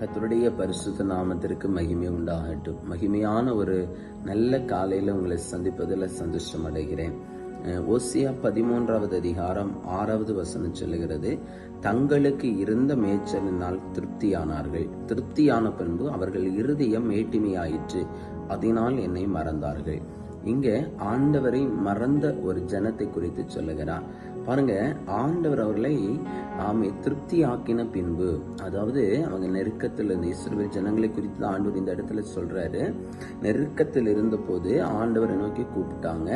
கத்தருடைய பரிசுத்த நாமத்திற்கு மகிமை உண்டாகட்டும். மகிமையான ஒரு நல்ல காலையில உங்களை சந்திப்பதில் சந்தோஷம் அடைகிறேன். ஓசியா பதிமூன்றாவது அதிகாரம் ஆறாவது வசனம் சொல்லுகிறது தங்களுக்கு இருந்த மேய்ச்சலினால் திருப்தியானார்கள். திருப்தியான பின்பு அவர்கள் இருதயம் மேட்டிமையாயிற்று அதனால் என்னை மறந்தார்கள். இங்கே ஆண்டவரை மறந்த ஒரு ஜனத்தை குறித்து சொல்லுகிறார். பாருங்க ஆண்டவர் அவர்களை ஆமை திருப்தி ஆக்கின பின்பு அதாவது அவங்க நெருக்கத்தில் இருந்த இஸ்ரவேல் ஜனங்களை குறித்து தான் ஆண்டவர் இந்த இடத்துல சொல்றாரு. நெருக்கத்தில் இருந்த போது ஆண்டவரை நோக்கி கூப்பிட்டாங்க.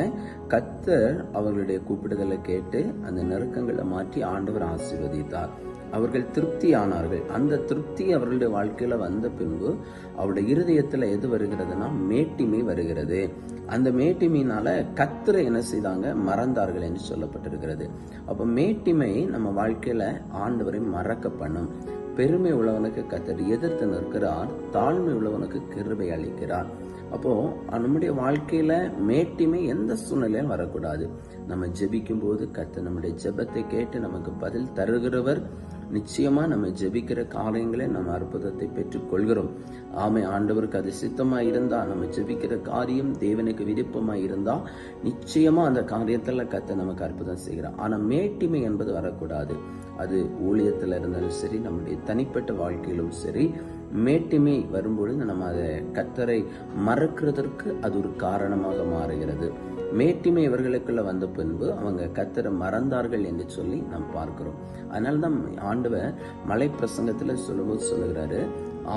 கத்தர் அவர்களுடைய கூப்பிடுதலை கேட்டு அந்த நெருக்கங்களை மாற்றி ஆண்டவர் ஆசீர்வதித்தார். அவர்கள் திருப்தி ஆனார்கள் அந்த திருப்தி அவர்களுடைய வாழ்க்கையில வந்த பின்பு அவருடைய இருதயத்துல எது வருகிறதுனா மேட்டிமை வருகிறது. அந்த மேட்டிமையினால கத்திர என்ன செய்தாங்க? மறந்தார்கள் என்று சொல்லப்பட்டிருக்கிறது. அப்போ மேட்டிமை நம்ம வாழ்க்கையில ஆண்டவரை மறக்க பண்ணும் பெருமை உள்ளவனுக்கு கத்தர் எதிர்த்து நிற்கிறார் தாழ்மை உள்ளவனுக்கு கிருபை அளிக்கிறார். அப்போ நம்முடைய வாழ்க்கையில மேட்டிமை எந்த சூழ்நிலையும் வரக்கூடாது. நம்ம ஜெபிக்கும் போது கத்த நம்முடைய ஜெபத்தை கேட்டு நமக்கு பதில் தருகிறவர் நிச்சயமாக நம்ம ஜெபிக்கிற காரியங்களை நம்ம அற்புதத்தை பெற்றுக்கொள்கிறோம். ஆமை ஆண்டவருக்கு அது சித்தமாக இருந்தால் நம்ம ஜெபிக்கிற காரியம் தேவனுக்கு விருப்பமாக இருந்தால் நிச்சயமாக அந்த காரியத்தில் கத்த நமக்கு அற்புதம் செய்கிறோம் ஆனால் மேட்டிமை என்பது வரக்கூடாது. அது ஊழியத்தில் இருந்தாலும் சரி நம்முடைய தனிப்பட்ட வாழ்க்கையிலும் சரி மேட்டிமை வரும்பொழுது நம்ம அதை கத்தரை மறக்கிறதற்கு அது ஒரு காரணமாக மாறுகிறது. மேட்டிமை இவர்களுக்குள்ள வந்த பின்பு அவங்க கத்தரை மறந்தார்கள் என்று சொல்லி நாம் பார்க்கிறோம். அதனால தான் ஆண்டவர் மலை பிரசங்கத்துல சொல்லும்போது சொல்லுகிறாரு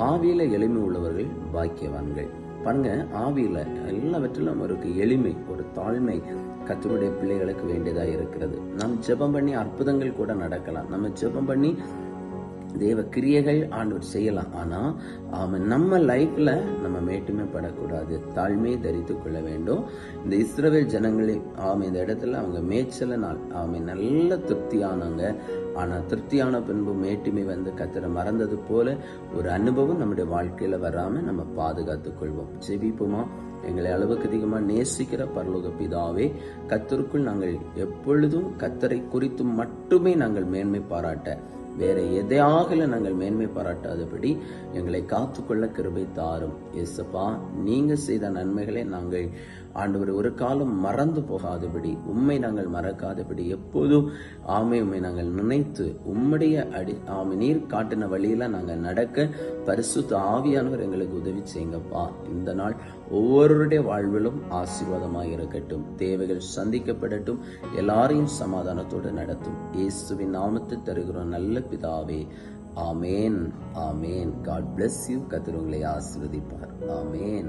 ஆவியில எளிமை உள்ளவர்கள் பாக்கியவான்கள். பாருங்க ஆவியில எல்லாவற்றிலும் அவருக்கு எளிமை ஒரு தாழ்மை கத்தருடைய பிள்ளைகளுக்கு வேண்டியதா இருக்கிறது. நாம் ஜெபம் பண்ணி அற்புதங்கள் கூட நடக்கலாம். நம்ம ஜெபம் பண்ணி தேவ கிரியைகள் ஆண்டவர் செய்யலாம். ஆனா அவன் நம்ம லைஃப்ல நம்ம மேட்டுமே படக்கூடாது. தாழ்மையை தரித்து கொள்ள வேண்டும். இந்த இஸ்ரவேல் ஜனங்களே ஆமை இந்த இடத்துல அவங்க மேய்ச்சல நாள் ஆமை நல்ல திருப்தியானாங்க. ஆனா திருப்தியான பின்பு மேட்டுமை வந்து கத்திர மறந்தது போல ஒரு அனுபவம் நம்முடைய வாழ்க்கையில வராம நம்ம பாதுகாத்துக் கொள்வோம். ஜெபிப்போமா? எங்களை அளவுக்கு அதிகமாக நேசிக்கிற பரலோக பிதாவே கத்தருக்குள் நாங்கள் எப்பொழுதும் கத்தரை குறித்து மட்டுமே நாங்கள் மேன்மை பாராட்ட வேற எதையாகல நாங்கள் மேன்மை பாராட்டாதபடி எங்களை காத்துக்கொள்ள கிருபை தாரும். எசப்பா நீங்க செய்த நன்மைகளை நாங்கள் ஆண்டவர் ஒரு காலம் மறந்து போகாதபடி உண்மை நாங்கள் மறக்காதபடி எப்போதும் ஆமை உண்மை நாங்கள் நினைத்து உம்முடைய அடி ஆமை நீர் காட்டின வழியில நாங்கள் நடக்க பரிசுத்த ஆவியானவர் எங்களுக்கு உதவி செய்யுங்கப்பா. இந்த நாள் ஒவ்வொருடைய வாழ்விலும் ஆசீர்வாதமாக இருக்கட்டும். தேவைகள் சந்திக்கப்படட்டும். எல்லாரையும் சமாதானத்தோடு நடத்தும். இயேசுவின் நாமத்தை தருகிறோம். நல்ல நல்ல பிதாவே. ஆமேன் ஆமேன். காட் பிளஸ் யூ கத்திரவங்களை ஆசிர்வதிப்பார். ஆமேன்.